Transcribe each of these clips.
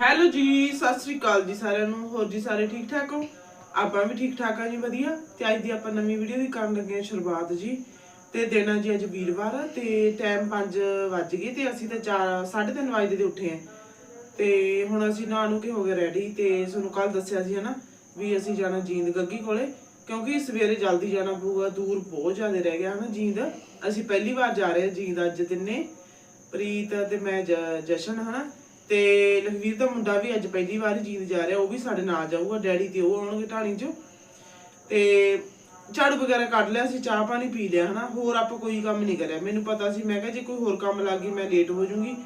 Hello ਜੀ, ਸਤਿ ਸ੍ਰੀ ਅਕਾਲ ਜੀ ਸਾਰਿਆਂ ਨੂੰ। ਹੋਰ ਜੀ ਸਾਰੇ ਠੀਕ ਠਾਕ ਹੋ? ਆਪਾਂ ਵੀ ਠੀਕ ਠਾਕ ਆ ਜੀ, ਵਧੀਆ। ਤੇ ਅੱਜ ਦੀ ਆਪਾਂ ਨਵੀਂ ਵੀਡੀਓ ਦੀ ਕਰਨ ਲੱਗੇ ਹਾਂ ਸ਼ੁਰੂਆਤ ਜੀ। ਤੇ ਦਿਨ ਜੀ ਅੱਜ ਵੀਰਵਾਰ ਆ, ਤੇ ਟਾਈਮ 5 ਵੱਜ ਗਏ ਤੇ ਅਸੀਂ ਤਾਂ 4 3:30 ਵਜੇ ਦੇ ਉੱਠੇ ਆ ਤੇ ਹੁਣ ਅਸੀਂ ਨਹਾ ਨੂੰ ਕੇ ਹੋ ਗਏ ਰੈਡੀ ਤੇ ਤੁਹਾਨੂੰ ਕੱਲ ਦੱਸਿਆ ਸੀ ਹਨਾ ਵੀ ਅਸੀਂ ਜਾਣਾ ਜੀਂਦ ਗੱਗੀ ਕੋਲੇ, ਕਿਉਂਕਿ ਸਵੇਰੇ ਜਲਦੀ ਜਾਣਾ ਪਊਗਾ, ਦੂਰ ਬਹੁਤ ਜ਼ਿਆਦਾ ਰਹਿ ਗਿਆ ਹਨਾ ਜੀਂਦ। ਅਸੀਂ ਪਹਿਲੀ ਵਾਰ ਜਾ ਰਹੇ ਹਾਂ ਜੀਂਦ ਅੱਜ ਤਿੰਨੇ, ਪ੍ਰੀਤ ਤੇ ਮੈਂ ਜਸ਼ਨ ਹਨਾ। ਤੇ ਲਖਵੀਰ ਦਾ ਮੁੰਡਾ ਵੀ ਅੱਜ ਪਹਿਲੀ ਵਾਰ ਹੀ ਜੀਂਦ ਜਾ ਰਿਹਾ, ਉਹ ਵੀ ਸਾਡੇ ਨਾਲ ਜਾਊਗਾ, ਡੈਡੀ ਤੇ ਉਹ ਆਉਣਗੇ ਢਾਣੀ 'ਚ। ਤੇ ਝਾੜੂ ਵਗੈਰਾ ਕੱਢ ਲਿਆ ਸੀ, ਚਾਹ ਪਾਣੀ ਪੀ ਲਿਆ, ਹਨਾ। ਹੋਰ ਆਪਾਂ ਕੋਈ ਕੰਮ ਨਹੀਂ ਕਰਿਆ। ਮੈਨੂੰ ਪਤਾ ਸੀ, ਮੈਂ ਕਿਹਾ ਜੇ ਕੋਈ ਹੋਰ ਕੰਮ ਲੱਗ ਗਈ, ਮੈਂ ਲੇਟ ਹੋ ਜਾਊਂਗੀ।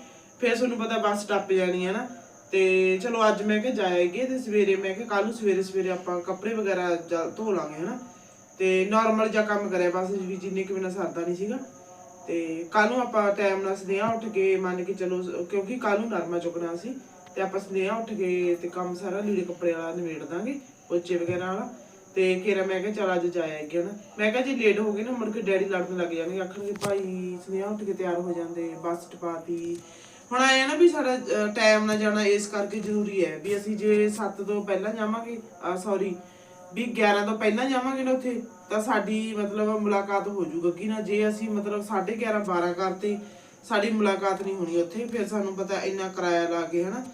ਫਿਰ ਤੁਹਾਨੂੰ ਪਤਾ ਬੱਸ ਟੱਪ ਜਾਣੀ ਹੈ ਨਾ। ਤੇ ਚਲੋ ਅੱਜ ਮੈਂ ਕਿਹਾ ਜਾਏਗੇ ਤੇ ਸਵੇਰੇ ਮੈਂ ਕਿਹਾ ਕੱਲ ਨੂੰ ਸਵੇਰੇ ਸਵੇਰੇ ਆਪਾਂ ਕੱਪੜੇ ਵਗੈਰਾ ਧੋ ਲਾਂਗੇ, ਹਨਾ। ਤੇ ਨਾਰਮਲ ਜਿਹਾ ਕੰਮ ਕਰਿਆ ਬਸ ਵੀ, ਜਿੰਨੇ ਕਿ ਬਿਨਾ ਸਰਦਾ ਨਹੀਂ ਸੀਗਾ। ਤੇ ਕੱਲ ਨੂੰ ਆਪਾਂ ਟਾਈਮ ਨਾਲ ਸਨੇਹਾ ਉੱਠ ਕੇ ਮੰਨ ਕੇ ਚਲੋ, ਕਿਉਂਕਿ ਕੱਲ ਨੂੰ ਨਰਮਾ ਚੁੱਕਣਾ ਸੀ, ਤੇ ਆਪਾਂ ਸਨੇਹਾ ਉੱਠ ਕੇ ਤੇ ਕੰਮ ਸਾਰਾ ਲੀੜੇ ਕੱਪੜੇ ਵਾਲਾ ਨਿਬੇੜ ਦਾਂਗੇ, ਪੋਚੇ ਵਗੈਰਾ ਵਾਲਾ। ਤੇ ਕਿਰਾ ਮੈਂ ਕਿਹਾ ਚਲ ਅੱਜ ਜਾਇਆ ਨਾ। ਮੈਂ ਕਿਹਾ ਜੇ ਲੇਟ ਹੋ ਗਏ ਨਾ, ਮੁੜ ਕੇ ਡੈਡੀ ਲੜਨ ਲੱਗ ਜਾਣਗੇ, ਆਖਣਗੇ ਭਾਈ ਸਨੇਹਾ ਉੱਠ ਕੇ ਤਿਆਰ ਹੋ ਜਾਂਦੇ, ਬੱਸ ਟਪਾਤੀ ਹੁਣ ਆਇਆ ਨਾ ਵੀ ਸਾਡਾ ਟਾਈਮ ਨਾਲ ਜਾਣਾ ਇਸ ਕਰਕੇ ਜ਼ਰੂਰੀ ਹੈ ਵੀ ਅਸੀਂ ਜੇ 7 ਤੋਂ ਪਹਿਲਾਂ ਜਾਵਾਂਗੇ ਸੌਰੀ ਵੀ 11 ਤੋਂ ਪਹਿਲਾਂ ਜਾਵਾਂਗੇ ਨਾ ਉੱਥੇ ਤਾਂ ਸਾਡੀ ਮਤਲਬ ਮੁਲਾਕਾਤ ਹੋ ਜੂ ਗੱਗੀ ਨਾਲ ਜੇ ਅਸੀਂ ਮਤਲਬ 11:30 12 ਕਰਤੇ, ਸਾਡੀ ਮੁਲਾਕਾਤ ਨਹੀਂ ਹੋਣੀ ਉੱਥੇ, ਫਿਰ ਸਾਨੂੰ ਪਤਾ ਇੰਨਾ ਕਿਰਾਇਆ ਲਾ ਕੇ, ਹਨਾ,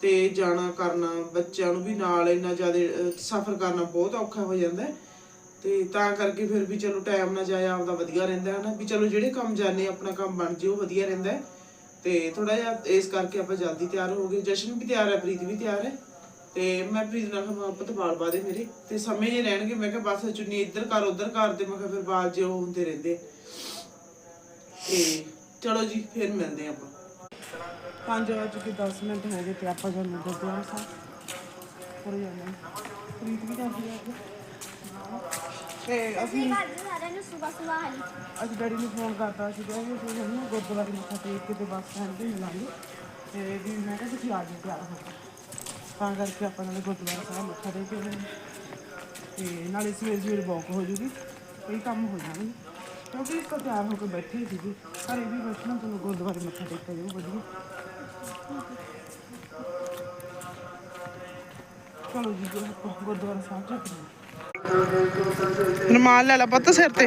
ਤੇ ਜਾਣਾ, ਕਰਨਾ, ਬੱਚਿਆਂ ਨੂੰ ਵੀ ਨਾਲ ਇੰਨਾ ਜ਼ਿਆਦਾ ਸਫ਼ਰ ਕਰਨਾ ਬਹੁਤ ਔਖਾ ਹੋ ਜਾਂਦਾ ਤੇ ਤਾਂ ਕਰਕੇ ਫਿਰ ਵੀ ਚਲੋ ਟਾਈਮ ਨਾਲ ਜਾਇਆ ਆਪਦਾ ਵਧੀਆ ਰਹਿੰਦਾ ਹੈ ਨਾ ਵੀ ਚਲੋ ਜਿਹੜੇ ਕੰਮ ਜਾਣੇ ਆਪਣਾ ਕੰਮ ਬਣ ਜੇ ਉਹ ਵਧੀਆ ਰਹਿੰਦਾ ਤੇ ਥੋੜਾ ਜਿਹਾ ਇਸ ਕਰਕੇ ਆਪਾਂ ਜਲਦੀ ਤਿਆਰ ਹੋ ਗਏ। ਜਸ਼ਨ ਵੀ ਤਿਆਰ ਹੈ, ਪ੍ਰੀਤ ਵੀ ਤਿਆਰ ਹੈ। ਤੇ ਮੈਂ ਪ੍ਰੀਤ ਨਾਲ ਕਿਹਾ ਪੁੱਤ ਵਾਲ ਬਾਦੇ ਮੇਰੇ। ਤੇ ਸਮੇਂ ਜੇ ਰਹਿਣਗੇ ਮੈਂ ਕਿਹਾ ਬਸ ਚੁੰਨੀ ਇੱਧਰ ਕਰ ਉੱਧਰ ਕਰ ਤੇ ਮੈਂ ਕਿਹਾ ਫਿਰ ਵਾਲ ਜੇ ਉਹ ਹੁੰਦੇ ਰਹਿੰਦੇ। ਤੇ ਚਲੋ ਜੀ ਫਿਰ ਮਿਲਦੇ ਆਪਾਂ। 5 ਵਜੇ ਕੇ 10 ਮਿੰਟ ਹੋ ਗਏ ਤੇ ਆਪਾਂ ਜਾਣਾ ਗੁਰਦੁਆਰਾ ਸਾਹਿਬ ਹੋਰ ਜਾਣਾ ਪ੍ਰੀਤ ਵੀ ਜਾਂਦੀ ਹੈ ਤੇ ਅਸੀਂ ਸਾਰਿਆਂ ਨੂੰ ਸਵੇਰ ਸਵੇਰ ਹਾਲੀ ਅੱਜ ਡੈਡੀ ਨੂੰ ਫੋਨ ਕਰਤਾ ਸੀ ਕਿ ਅਸੀਂ ਹੁਣ ਗੁਰਦੁਆਰੇ ਮੱਥਾ ਟੇਕ ਕੇ ਤੇ ਬੱਸ ਸਟੈਂਡ ਤੇ ਮਿਲਾਂਗੇ। ਤੇ ਵੀ ਮੈਂ ਕਿਹਾ ਤੁਸੀਂ ਆ ਜਾਓ ਤਿਆਰ ਹੋ ਤਾਂ ਕਰਕੇ ਆਪਾਂ ਨਾਲੇ ਗੁਰਦੁਆਰਾ ਸਾਹਿਬ ਮੱਥਾ ਟੇਕ ਕੇ ਆਏ। ਤੇ ਨਾਲੇ ਸਵੇਰ ਸਵੇਰ ਵਾਕ ਹੋ ਜੂਗੀ ਕਈ ਕੰਮ ਹੋ ਜਾਣਗੇ ਕਿਉਂਕਿ ਇਸ ਤਿਆਰ ਹੋ ਕੇ ਬੈਠੇ ਹੀ ਸੀਗੇ, ਘਰੇ ਵੀ ਬੈਠਣਾ, ਚਲੋ ਗੁਰਦੁਆਰੇ ਮੱਥਾ ਟੇਕ ਜਾਓ ਵਧੀਆ। ਚਲੋ ਜੀ ਜੀ ਆਪਾਂ ਗੁਰਦੁਆਰਾ ਸਾਹਿਬ ਚੱਲਦੇ ਹਾਂ। ਰਮਾਲ ਲੈ ਲਾ ਪੁੱਤ ਸਿਰ ਤੇ।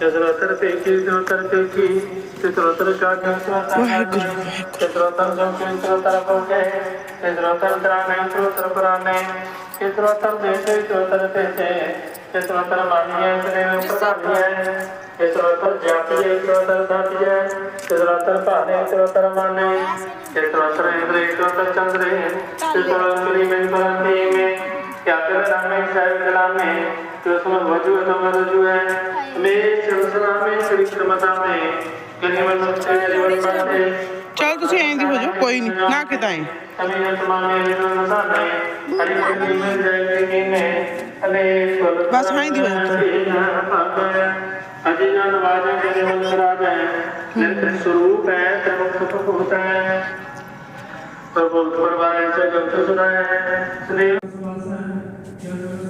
ਚਤਰਤਰ ਪੇਕੀ ਚਤਰ ਪੇਕੀ ਚਤਰਤਰ ਕਾਗਨ ਵਾਹਿਗੁਰੂ। ਚਤਰਤਰ ਜੋਕੇ ਚਤਰ ਕੋਕੇ ਚਤਰਤਰ ਤਰਾਨੇ ਚਤਰ ਪ੍ਰਾਨੇ ਚਤਰਤਰ ਦੇਸ਼ੇ ਚਤਰ ਤੇਤੇ ਚਤਰਤਰ ਮਾਨੀਏ ਤਰੇ ਪ੍ਰਕਾਰੀਏ ਚਿਤਰੋਤਰ ਜਾਪੀਏ ਚਿਤਰੋਤਰ ਦਾਪੀਏ ਚਿਤਰੋਤਰ ਭਾਣੇ ਚਿਤਰੋਤਰ ਮਾਨੇ ਚਿਤਰੋਤਰ ਇੰਦਰੇ ਚਿਤਰੋਤਰ ਚੰਦਰੇ ਚਿਤਰੋਤਰੀ ਮੈਂ ਬਰੰਦੀ ਮੈਂ ਕਿਆ ਕਰ ਰਾਮੇ ਸਾਹਿਬ ਕਲਾਮੇ ਕ੍ਰਿਸ਼ਨ ਵਜੂ ਤੁਮ ਰਜੂ ਹੈ ਮੇ ਸਰਸਨਾ ਮੇ ਸ੍ਰੀ ਕ੍ਰਿਮਤਾ ਮੇ ਗਨਿਵਨ ਸਤੇ ਜੀਵਨ ਪਾਤੇ ਚਲ ਤੁਸੀਂ ਐਂ ਦੀ ਹੋ ਜਾਓ ਕੋਈ ਨਹੀਂ ਨਾ ਕਿਤਾਏ ਅਮੀ ਅਤਮਾਨੇ ਨਿਰਨ ਸਾਨੇ ਹਰੀ ਕੋਈ ਮੈਂ ਜੈ ਕੇ ਨੇ ਅਨੇ ਬਸ ਹਾਂ ਦੀ ਹੋ ਜਾਓ दी वजह अजय जान वाजा करे मंत्राज है निर्त स्वरूप है त्रिमुख सुख होता है प्रभु परवान से जब सुना है स्नेह ਜਲ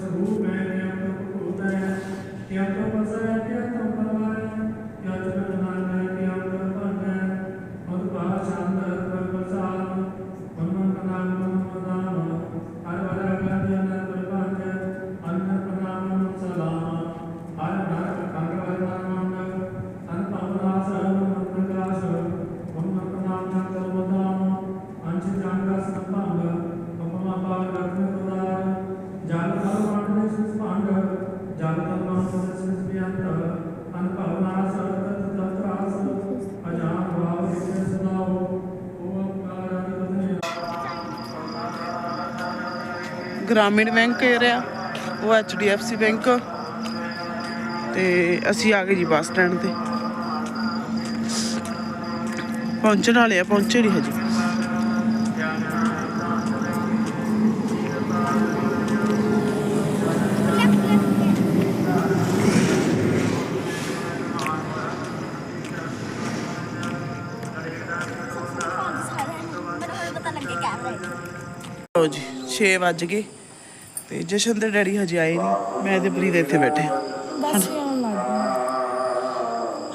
ਗ੍ਰਾਮੀਣ ਬੈਂਕ ਏਰੀਆ ਉਹ ਐਚਡੀਐਫਸੀ ਬੈਂਕ। ਤੇ ਅਸੀਂ ਆ ਗਏ ਜੀ ਬੱਸ ਸਟੈਂਡ ਤੇ। ਪਹੁੰਚਣ ਵਾਲੇ ਆ, ਪਹੁੰਚੇ ਨਹੀਂ ਹਜੇ। ਲਓ ਜੀ 6 ਵੱਜ ਗਏ। ਤੇ ਜਸ਼ਨ ਦੇ ਡੈਡੀ ਹਜੇ ਆਏ ਨਹੀਂ। ਮੈਂ ਤੇ ਪ੍ਰੀਤ ਇੱਥੇ ਬੈਠੇ।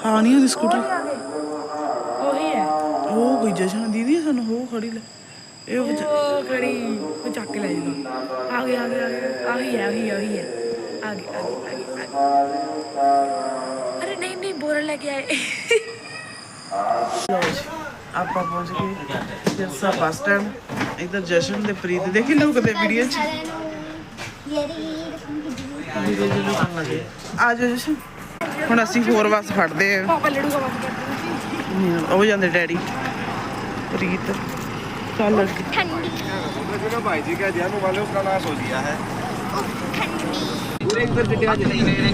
ਹਾਂ ਨਹੀਂ ਉਹਦੀ ਸਕੂਟਰ ਉਹੀ ਹੈ। ਉਹ ਕੋਈ ਜਸ਼ਨ ਦੀਦੀ ਸਾਨੂੰ ਹੋ ਖੜੀ ਲੈ। ਇਹ ਉਹ ਕਰੀ ਉਹ ਚੱਕ ਲੈ ਜਦੋਂ ਆ ਗਿਆ ਆ ਗਿਆ ਆ ਗਿਆ। ਆਹੀ ਹੈ ਆ ਗਿਆ ਆ ਆ ਗਿਆ, ਆ ਗਿਆ ਅਰੇ ਨਹੀਂ ਨਹੀਂ ਬੋਰਾ ਲੈ ਕੇ ਆਏ। ਲਓ ਆਪਾਂ ਪਹੁੰਚ ਗਏ। Sirsa bus stand. ਇੱਧਰ ਜਸ਼ਨ ਦੇ ਪ੍ਰੀਤ। ਦੇਖੀ ਲੋਕ ਦੇ ਵੀਡੀਓ ਚ? ਸਾਰਿਆਂ ਆ ਜਾਓ ਜਸ਼ਨ ਹੁਣ ਅਸੀਂ ਹੋਰ ਬੱਸ ਫੜਦੇ ਆ। ਪਾਪਾ ਲੜੂਗਾ ਬੱਸ ਕਰਦੇ ਉਹ ਜਾਂਦੇ ਡੈਡੀ। ਪ੍ਰੀਤ। ਚੱਲ ਲੜ ਗਈ ਠੰਡੀ ਜਿਹੜਾ ਭਾਈ ਜੀ ਕਹ ਦਿਆ ਨੂੰ ਵਾਲੇ ਉਸਕਾ ਨਾਸ ਹੋ ਗਿਆ ਹੈ। ਠੰਡੀ ਪੂਰੇ ਇੱਧਰ ਕਿੱਟਿਆ ਨਹੀਂ ਨਹੀਂ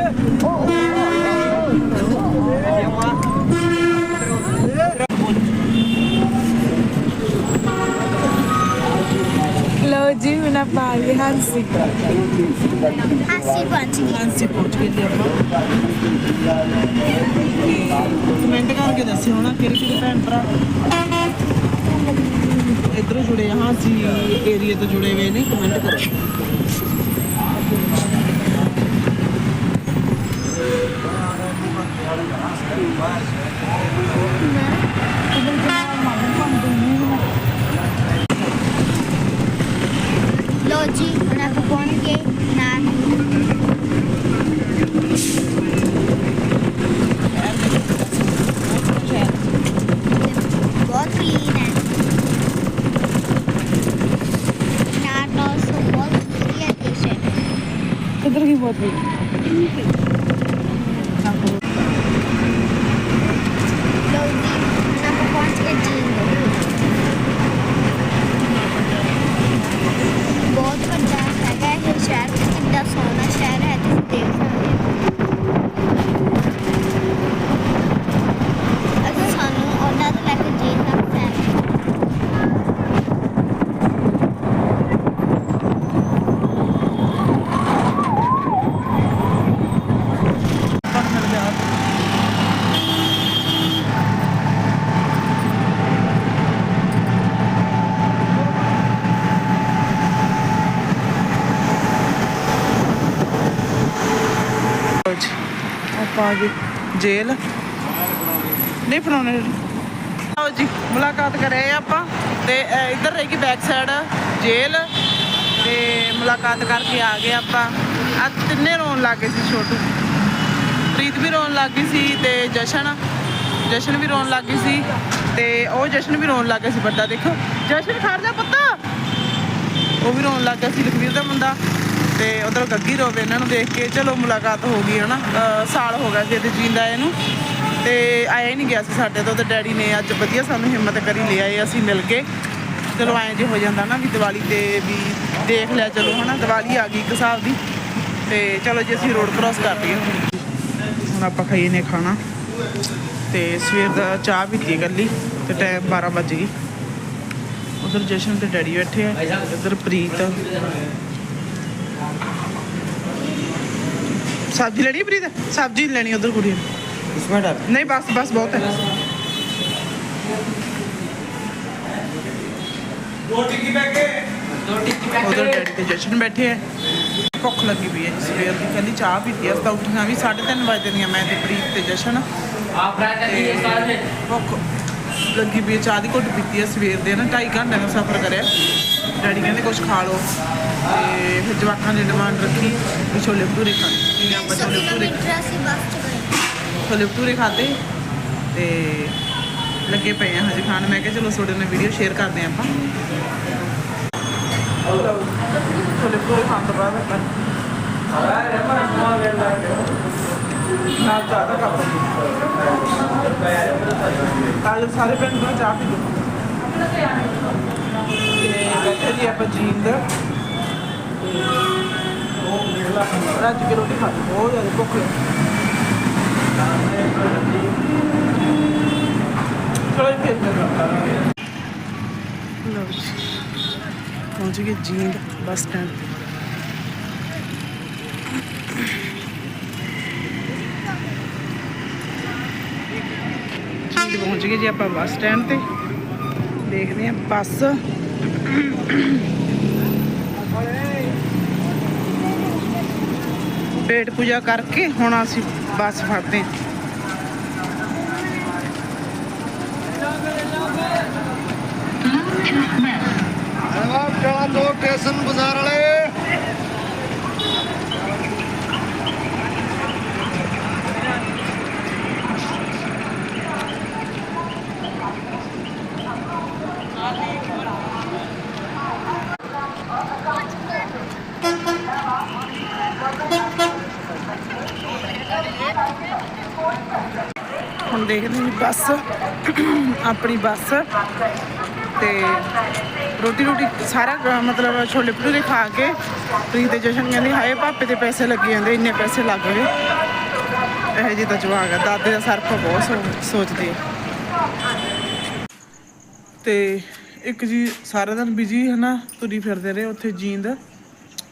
ਜੀ ਆਪਾਂ ਆ ਗਏ ਹਾਂਸੀ ਹਾਸੀ ਪਹੁੰਚ ਗਈ ਅਸੀਂ ਪਹੁੰਚ ਗਏ ਜੀ ਆਪਾਂ ਕਮੈਂਟ ਕਰਕੇ ਦੱਸਿਓ ਨਾ ਕਿਹੜੇ ਕਿਹੜੇ ਭੈਣ ਭਰਾ? ਇਧਰੋਂ ਜੁੜੇ ਹਾਂ ਅਸੀਂ ਏਰੀਆ ਤੋਂ ਜੁੜੇ ਹੋਏ ਨੇ ਕਮੈਂਟ ਕਰੋ। technology and I've wanted ਆਪਾਂ ਆ ਨਹੀਂ ਫੜਾਉਣੇ ਆਓ ਜੀ, ਮੁਲਾਕਾਤ ਕਰੇ ਆਪਾਂ। ਤੇ ਇੱਧਰ ਰਹੇਗੀ ਬੈਕ ਸਾਈਡ ਜੇਲ੍ਹ ਤੇ ਮੁਲਾਕਾਤ ਕਰਕੇ ਆ ਗਏ ਆਪਾਂ। ਆ ਤਿੰਨੇ ਰੋਣ ਲੱਗ ਗਏ ਸੀ ਛੋਟੂ। ਪ੍ਰੀਤ ਵੀ ਰੋਣ ਲੱਗ ਗਈ ਸੀ ਤੇ ਜਸ਼ਨ। ਜਸ਼ਨ ਵੀ ਰੋਣ ਲੱਗ ਗਈ ਸੀ। ਤੇ ਉਹ ਜਸ਼ਨ ਵੀ ਰੋਣ ਲੱਗ ਗਿਆ ਸੀ ਵੱਡਾ, ਦੇਖੋ। ਜਸ਼ਨ ਖੜ ਜਾ ਪੁੱਤ। ਉਹ ਵੀ ਰੋਣ ਲੱਗ ਗਿਆ ਸੀ, ਲਖਵੀਰ ਦਾ ਮੁੰਡਾ। ਤੇ ਉਧਰ ਗੱਗੀ ਰੋਵੇ ਇਹਨਾਂ ਨੂੰ ਦੇਖ ਕੇ, ਚਲੋ ਮੁਲਾਕਾਤ ਹੋ ਗਈ ਹਨਾ, ਅਹ ਸਾਲ ਹੋ ਗਿਆ ਸੀ ਜੀਂਦਾ ਇਹਨੂੰ, ਤੇ ਆਇਆ ਹੀ ਨਹੀਂ ਗਿਆ ਸੀ ਸਾਡੇ ਤੋਂ ਤੇ ਡੈਡੀ ਨੇ ਅੱਜ ਵਧੀਆ ਸਾਨੂੰ ਹਿੰਮਤ ਕਰੀ ਲਿਆਏ ਅਸੀਂ ਮਿਲ ਕੇ। ਚਲੋ ਐਂ ਜੇ ਹੋ ਜਾਂਦਾ ਨਾ ਵੀ ਦੀਵਾਲੀ ਤੇ ਵੀ ਦੇਖ ਲਿਆ ਚਲੋ ਹਨਾ, ਦੀਵਾਲੀ ਆ ਗਈ ਇੱਕ ਹਿਸਾਬ ਦੀ, ਤੇ ਚਲੋ ਜੀ ਅਸੀਂ ਰੋਡ ਕ੍ਰਾਸ ਕਰ ਲਈਏ। ਹੁਣ ਆਪਾਂ ਖਾਈਏ ਨੇ ਖਾਣਾ, ਤੇ ਸਵੇਰ ਦਾ ਚਾਹ ਪੀਤੀ ਇਕੱਲੀ, ਤੇ ਟਾਈਮ 12 ਵੱਜ ਗਈ ਉਧਰ ਜਸ਼ਨ ਤੇ ਡੈਡੀ ਬੈਠੇ ਆ, ਇੱਧਰ ਪ੍ਰੀਤ ਸਬਜ਼ੀ ਲੈਣੀ ਹੈ ਪ੍ਰੀਤ ਸਬਜ਼ੀ ਨੀ ਲੈਣੀ ਉਧਰ ਕੁੜੀ ਨੇ इसमें डाल ਨਹੀਂ ਬਸ ਬਸ ਬਹੁਤ ਹੈ ਉਧਰ ਡੈਡੀ ਤੇ ਜਸ਼ਨ ਬੈਠੇ ਆ ਭੁੱਖ ਲੱਗੀ ਪਈ ਹੈ ਜੀ ਸਵੇਰ ਦੀ ਕਹਿੰਦੀ ਚਾਹ ਪੀਤੀ ਆ ਅਸੀਂ ਤਾਂ ਉੱਠੀਆਂ ਵੀ 3:30 ਵਜੇ ਦੀਆਂ ਮੈਂ ਤੇ ਪ੍ਰੀਤ ਤੇ ਜਸ਼ਨ आप फ्राई कर दीजिए स्वाद में ਭੁੱਖ ਲੱਗੀ ਪਈ ਹੈ, ਚਾਹ ਦੀ ਘੁੱਟ ਪੀਤੀ ਹੈ ਸਵੇਰ ਦੇ ਨਾ 2.5 ਘੰਟੇ ਦਾ ਸਫ਼ਰ ਕਰਿਆ ਡੈਡੀ ਕਹਿੰਦੇ ਕੁਝ ਖਾ ਲਓ ਤੇ ਫਿਰ ਜਵਾਕਾਂ ਨੇ ਡਿਮਾਂਡ ਰੱਖੀ ਵੀ ਛੋਲੇ ਭਟੂਰੇ ਖਾਣੇ। ਵੀ ਆਪਾਂ ਛੋਲੇ ਭਟੂਰੇ ਅਸੀਂ ਬੱਸ ਚ ਗਏ। ਛੋਲੇ ਭਟੂਰੇ ਖਾਦੇ ਤੇ ਲੱਗੇ ਪਏ ਆ ਹਜੇ ਖਾਣ। ਮੈਂ ਕਿਹਾ ਚਲੋ ਤੁਹਾਡੇ ਨਾਲ ਵੀਡੀਓ ਸ਼ੇਅਰ ਕਰਦੇ ਆਪਾਂ। ਛੋਲੇ ਭਟੂਰੇ ਖਾਣ ਤੋਂ ਬਾਅਦ ਆਪਾਂ ਨਾਲ ਚਾਹ ਦਾ ਕੱਪ ਤਾਂ ਸਾਰੇ ਪਿੰਡ ਨੂੰ ਚਾਹ ਪੀ ਲਓ। ਤੇ ਬੈਠੇ ਜੀ ਆਪਾਂ ਜੀਂਦ ਰੱਜ ਕੇ ਰੋਟੀ ਖਾ ਬਹੁਤ ਜ਼ਿਆਦਾ ਭੁੱਖ ਲੱਗੀ ਚਲੋ ਜੀ ਫਿਰ ਪਹੁੰਚ ਗਏ ਜੀਂਦ ਬੱਸ ਸਟੈਂਡ ਤੇ। ਪਹੁੰਚ ਗਏ ਜੀ ਆਪਾਂ ਬੱਸ ਸਟੈਂਡ ਤੇ। ਦੇਖਦੇ ਹਾਂ ਬੱਸ। ਪੇਟ ਪੂਜਾ ਕਰਕੇ ਹੁਣ ਅਸੀਂ ਬੱਸ ਫੜਦੇ ਹਾਂ। ਜਨਾਬ ਚਲਾ ਦੋ ਸਟੇਸ਼ਨ ਬਾਜ਼ਾਰ ਵਾਲੇ ਹੁਣ ਦੇਖਦੇ ਹਾਂ ਬੱਸ, ਆਪਣੀ ਬੱਸ। ਤੇ ਰੋਟੀ ਰੋਟੀ ਸਾਰਾ ਮਤਲਬ ਛੋਲੇ ਭਟੂਰੇ ਖਾ ਕੇ ਪ੍ਰੀਤ ਤੇ ਜਸ਼ਨ ਕਹਿੰਦੀ, ਹਾਏ ਪਾਪੇ ਤੇ ਪੈਸੇ ਲੱਗੇ ਜਾਂਦੇ, ਇੰਨੇ ਪੈਸੇ ਲੱਗ ਗਏ। ਇਹ ਜੀ ਤਾਂ ਜਵਾਕ ਆ, ਦਾਦੇ ਦਾ ਸਰਫ ਬਹੁਤ ਸੋ- ਸੋਚਦੀ ਤੇ ਇੱਕ ਜੀ ਸਾਰਾ ਦਿਨ ਬਿਜ਼ੀ ਹਨਾ ਨਾ ਤੁਰੀ ਫਿਰਦੇ ਰਹੇ, ਉੱਥੇ ਜੀਂਦ।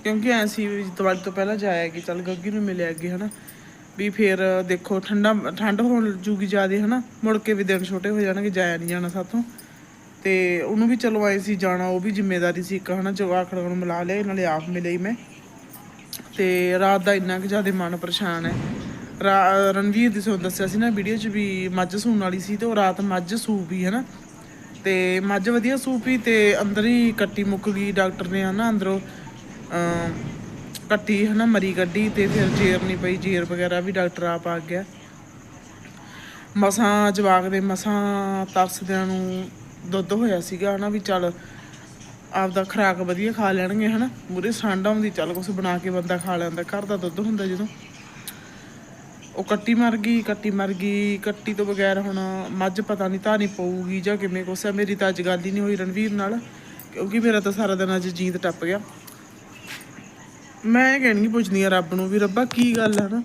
ਕਿਉਂਕਿ ਐਸੀ ਸੀ ਵੀ ਦੀਵਾਲੀ ਤੋਂ ਪਹਿਲਾਂ ਜਾਇਆ ਕਿ ਚੱਲ ਗੱਗੀ ਨੂੰ ਮਿਲਿਆ ਅੱਗੇ, ਹਨਾ। ਵੀ ਫਿਰ ਦੇਖੋ ਠੰਡਾ, ਠੰਡ ਹੋਣ ਜੂਗੀ ਜ਼ਿਆਦੇ, ਹਨਾ? ਮੁੜ ਕੇ ਵੀ ਦਿਨ ਛੋਟੇ ਹੋ ਜਾਣਗੇ, ਜਾਇਆ ਨਹੀਂ ਜਾਣਾ ਸਾਥੋਂ। ਤੇ ਉਹਨੂੰ ਵੀ ਚਲੋ ਆਏ ਸੀ ਜਾਣਾ, ਉਹ ਵੀ ਜ਼ਿੰਮੇਵਾਰੀ ਸੀ ਇੱਕ, ਹਨਾ? ਜੋ ਆਖੜ ਨੂੰ ਮਿਲਾ ਲਿਆ, ਨਾਲੇ ਆਪ ਮਿਲੇ ਮੈਂ। ਤੇ ਰਾਤ ਦਾ ਇੰਨਾ ਕਿ ਜ਼ਿਆਦਾ ਮਨ ਪਰੇਸ਼ਾਨ ਹੈ। ਰਾ- ਰਣਵੀਰ ਦੀ ਸੋ ਦੱਸਿਆ ਸੀ ਨਾ ਵੀਡੀਓ 'ਚ ਵੀ ਮੱਝ ਸੂਣ ਵਾਲੀ ਸੀ ਤੇ ਉਹ ਰਾਤ ਮੱਝ ਸੂ ਵੀ ਹੈ ਨਾ ਤੇ ਮੱਝ ਵਧੀਆ ਸੂਪੀ ਤੇ ਅੰਦਰ ਹੀ ਕੱਟੀ ਮੁੱਕ ਗਈ ਡਾਕਟਰ ਨੇ, ਹਨਾ, ਅੰਦਰੋਂ। ਕੱਟੀ ਹਨਾ ਮਰੀ ਕੱਢੀ ਤੇ ਫਿਰ ਜੇਰ ਨਹੀਂ ਪਈ ਜੇਰ ਵਗੈਰਾ ਵੀ ਡਾਕਟਰ ਆਪ ਆ ਗਿਆ। ਮਸਾਂ ਜਵਾਕ ਦੇ ਮਸਾਂ ਤਰਸਦਿਆਂ ਨੂੰ ਦੁੱਧ ਹੋਇਆ ਸੀਗਾ ਹਨਾ ਵੀ ਚੱਲ ਆਪਦਾ ਖੁਰਾਕ ਵਧੀਆ ਖਾ ਲੈਣਗੇ ਹਨਾ ਮੂਰੇ ਸੰਡ ਆਉਂਦੀ, ਚੱਲ ਕੁਛ ਬਣਾ ਕੇ ਬੰਦਾ ਖਾ ਲੈਂਦਾ, ਘਰ ਦਾ ਦੁੱਧ ਹੁੰਦਾ ਜਦੋਂ। ਉਹ ਕੱਟੀ ਮਰ ਗਈ, ਕੱਟੀ ਮਰ ਗਈ, ਕੱਟੀ ਤੋਂ ਬਗੈਰ ਹੁਣ ਮੱਝ ਪਤਾ ਨਹੀਂ ਧਾਰੀ ਪਊਗੀ ਜਾਂ ਕਿਵੇਂ ਕੁਛ ਹੈ ਮੇਰੀ ਤਾਂ ਅੱਜ ਗੱਲ ਹੀ ਨਹੀਂ ਹੋਈ ਰਣਵੀਰ ਨਾਲ, ਕਿਉਂਕਿ ਮੇਰਾ ਤਾਂ ਸਾਰਾ ਦਿਨ ਅੱਜ ਜੀਂਦ ਟੱਪ ਗਿਆ। ਮੈਂ ਇਹ ਕਹਿਣੀ ਪੁੱਛਦੀ ਆ ਰੱਬ ਨੂੰ ਵੀ ਰੱਬਾ ਕੀ ਗੱਲ ਹੈ ਨਾ?